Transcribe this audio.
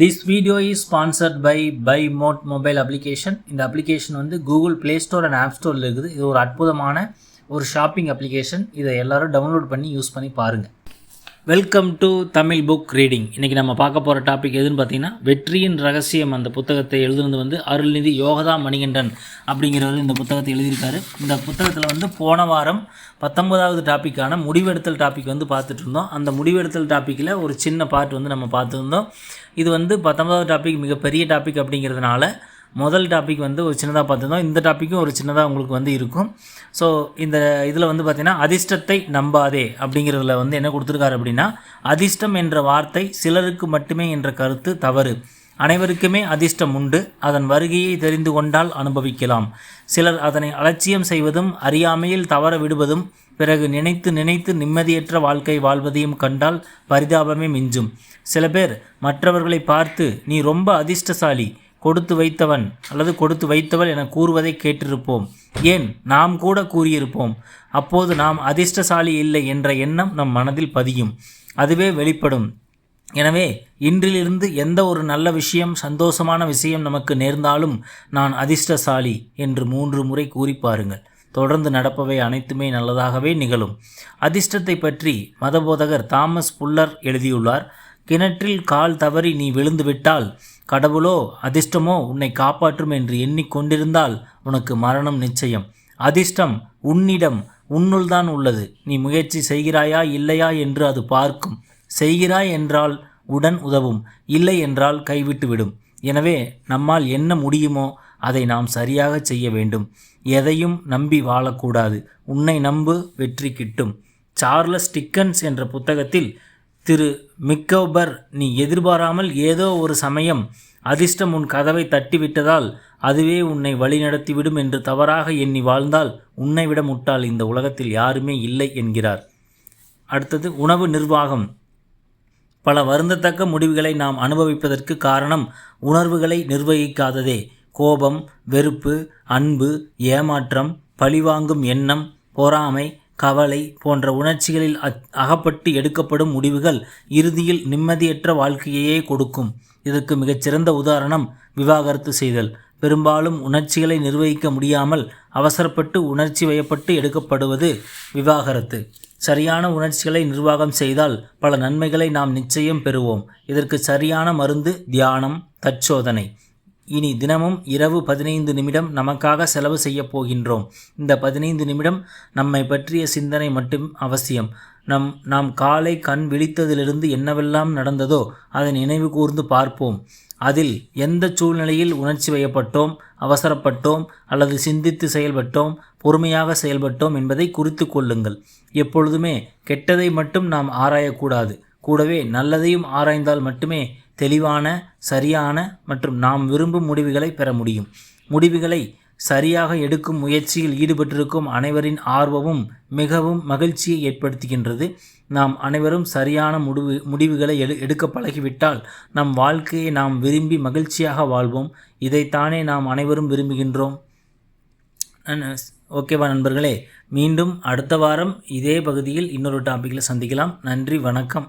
This video is sponsored by by Mode mobile application இந்த application வந்து Google Play Store and app ஸ்டோரில் இருக்குது. இது ஒரு அற்புதமான ஒரு ஷாப்பிங் அப்ளிகேஷன் இதை எல்லோரும் டவுன்லோட் பண்ணி யூஸ் பண்ணி பாருங்கள் welcome to Tamil book reading இன்றைக்கி நம்ம பார்க்க போகிற டாபிக் எதுன்னு பார்த்தீங்கன்னா வெற்றியின் ரகசியம் அந்த புத்தகத்தை எழுதுனது வந்து அருள்நிதி யோகதா மணிகண்டன் அப்படிங்கிறவர் இந்த புத்தகத்தை எழுதியிருக்காரு. இந்த புத்தகத்தில் வந்து போன வாரம் பத்தொன்பதாவது டாப்பிக்கான முடிவெடுத்தல் டாபிக் வந்து பார்த்துட்டு இருந்தோம். அந்த முடிவெடுத்தல் டாப்பிக்கில் ஒரு சின்ன பார்ட் வந்து நம்ம பார்த்துருந்தோம். இது வந்து பத்தொன்பதாவது டாபிக் மிகப்பெரிய டாபிக் அப்படிங்கிறதுனால முதல் டாபிக் வந்து ஒரு சின்னதாக பார்த்துருந்தோம். இந்த டாப்பிக்கும் ஒரு சின்னதாக உங்களுக்கு வந்து இருக்கும். ஸோ இந்த இதில் வந்து பார்த்திங்கன்னா அதிர்ஷ்டத்தை நம்பாதே அப்படிங்கிறதுல வந்து என்ன கொடுத்துருக்காரு அப்படின்னா அதிர்ஷ்டம் என்ற வார்த்தை சிலருக்கு மட்டுமே என்ற கருத்து தவறு. அனைவருக்குமே அதிர்ஷ்டம் உண்டு. அதன் வருகையை தெரிந்து கொண்டால் அனுபவிக்கலாம். சிலர் அதனை அலட்சியம் செய்வதும் அறியாமையில் தவற விடுவதும் பிறகு நினைத்து நினைத்து நிம்மதியற்ற வாழ்க்கை வாழ்வதையும் கண்டால் பரிதாபமே மிஞ்சும். சில பேர் மற்றவர்களை பார்த்து நீ ரொம்ப அதிர்ஷ்டசாலி. கொடுத்து வைத்தவன் அல்லது கொடுத்து வைத்தவள் என கூறுவதை கேட்டிருப்போம். ஏன்? நாம் கூட கூறியிருப்போம். அப்போது நாம் அதிர்ஷ்டசாலி இல்லை என்ற எண்ணம் நம் மனதில் பதியும். அதுவே வெளிப்படும். எனவே இன்றிலிருந்து எந்த ஒரு நல்ல விஷயம் சந்தோஷமான விஷயம் நமக்கு நேர்ந்தாலும் நான் அதிர்ஷ்டசாலி என்று மூன்று முறை கூறி பாருங்கள். தொடர்ந்து நடப்பவை அனைத்துமே நல்லதாகவே நிகழும். அதிர்ஷ்டத்தை பற்றி மதபோதகர் தாமஸ் புல்லர் எழுதியுள்ளார். கிணற்றில் கால் தவறி நீ விழுந்துவிட்டால் கடவுளோ அதிர்ஷ்டமோ உன்னை காப்பாற்றும் என்று எண்ணிக்கொண்டிருந்தால் உனக்கு மரணம் நிச்சயம். அதிர்ஷ்டம் உன்னிடம் உன்னுள்தான் உள்ளது. நீ முயற்சி செய்கிறாயா இல்லையா என்று அது பார்க்கும். செய்கிறாய் என்றால் உடன் உதவும் இல்லை என்றால் கைவிட்டுவிடும் எனவே நம்மால் என்ன முடியுமோ அதை நாம் சரியாக செய்ய வேண்டும். எதையும் நம்பி வாழக்கூடாது. உன்னை நம்பு வெற்றி கிட்டும். சார்லஸ் டிக்கன்ஸ் என்ற புத்தகத்தில் திரு மிக்கோபர் நீ எதிர்பாராமல் ஏதோ ஒரு சமயம் அதிர்ஷ்டம் உன் கதவை தட்டிவிட்டதால் அதுவே உன்னை வழிநடத்திவிடும் என்று தவறாக எண்ணி வாழ்ந்தால் உன்னை விட முட்டால் இந்த உலகத்தில் யாருமே இல்லை என்கிறார். அடுத்தது உணவு நிர்வாகம். பல வருந்தத்தக்க முடிவுகளை நாம் அனுபவிப்பதற்கு காரணம் உணர்வுகளை நிர்வகிக்காததே. கோபம் வெறுப்பு அன்பு ஏமாற்றம் பழிவாங்கும் எண்ணம் பொறாமை கவலை போன்ற உணர்ச்சிகளில் அகப்பட்டு எடுக்கப்படும் முடிவுகள் இறுதியில் நிம்மதியற்ற வாழ்க்கையையே கொடுக்கும். இதற்கு மிகச்சிறந்த உதாரணம் விவாகரத்து செய்தல். பெரும்பாலும் உணர்ச்சிகளை நிர்வகிக்க முடியாமல் அவசரப்பட்டு உணர்ச்சி வயப்பட்டு எடுக்கப்படுவது விவாகரத்து. சரியான உணர்ச்சிகளை நிர்வாகம் செய்தால் பல நன்மைகளை நாம் நிச்சயம் பெறுவோம். இதற்கு சரியான மருந்து தியானம் தற்சோதனை. இனி தினமும் இரவு பதினைந்து நிமிடம் நமக்காக செலவு செய்ய போகின்றோம். இந்த பதினைந்து நிமிடம் நம்மை பற்றிய சிந்தனை மட்டும் அவசியம். நம் நாம் காலை கண் விழித்ததிலிருந்து என்னவெல்லாம் நடந்ததோ அதை நினைவு கூர்ந்து பார்ப்போம். அதில் எந்த சூழ்நிலையில் உணர்ச்சி வயப்பட்டோம் அவசரப்பட்டோம் அல்லது சிந்தித்து செயல்பட்டோம் பொறுமையாக செயல்பட்டோம் என்பதை குறித்து கொள்ளுங்கள். எப்பொழுதுமே கெட்டதை மட்டும் நாம் ஆராயக்கூடாது. கூடவே நல்லதையும் ஆராய்ந்தால் மட்டுமே தெளிவான சரியான மற்றும் நாம் விரும்பும் முடிவுகளை பெற முடியும். முடிவுகளை சரியாக எடுக்கும் முயற்சியில் ஈடுபட்டிருக்கும் அனைவரின் ஆர்வமும் மிகவும் மகிழ்ச்சியை ஏற்படுத்துகின்றது. நாம் அனைவரும் சரியான முடிவு முடிவுகளை எடு எடுக்க பழகிவிட்டால் நம் வாழ்க்கையை நாம் விரும்பி மகிழ்ச்சியாக வாழ்வோம். இதைத்தானே நாம் அனைவரும் விரும்புகின்றோம். ஓகேவா நண்பர்களே? மீண்டும் அடுத்த வாரம் இதே பகுதியில் இன்னொரு டாப்பிக்கில் சந்திக்கலாம். நன்றி வணக்கம்.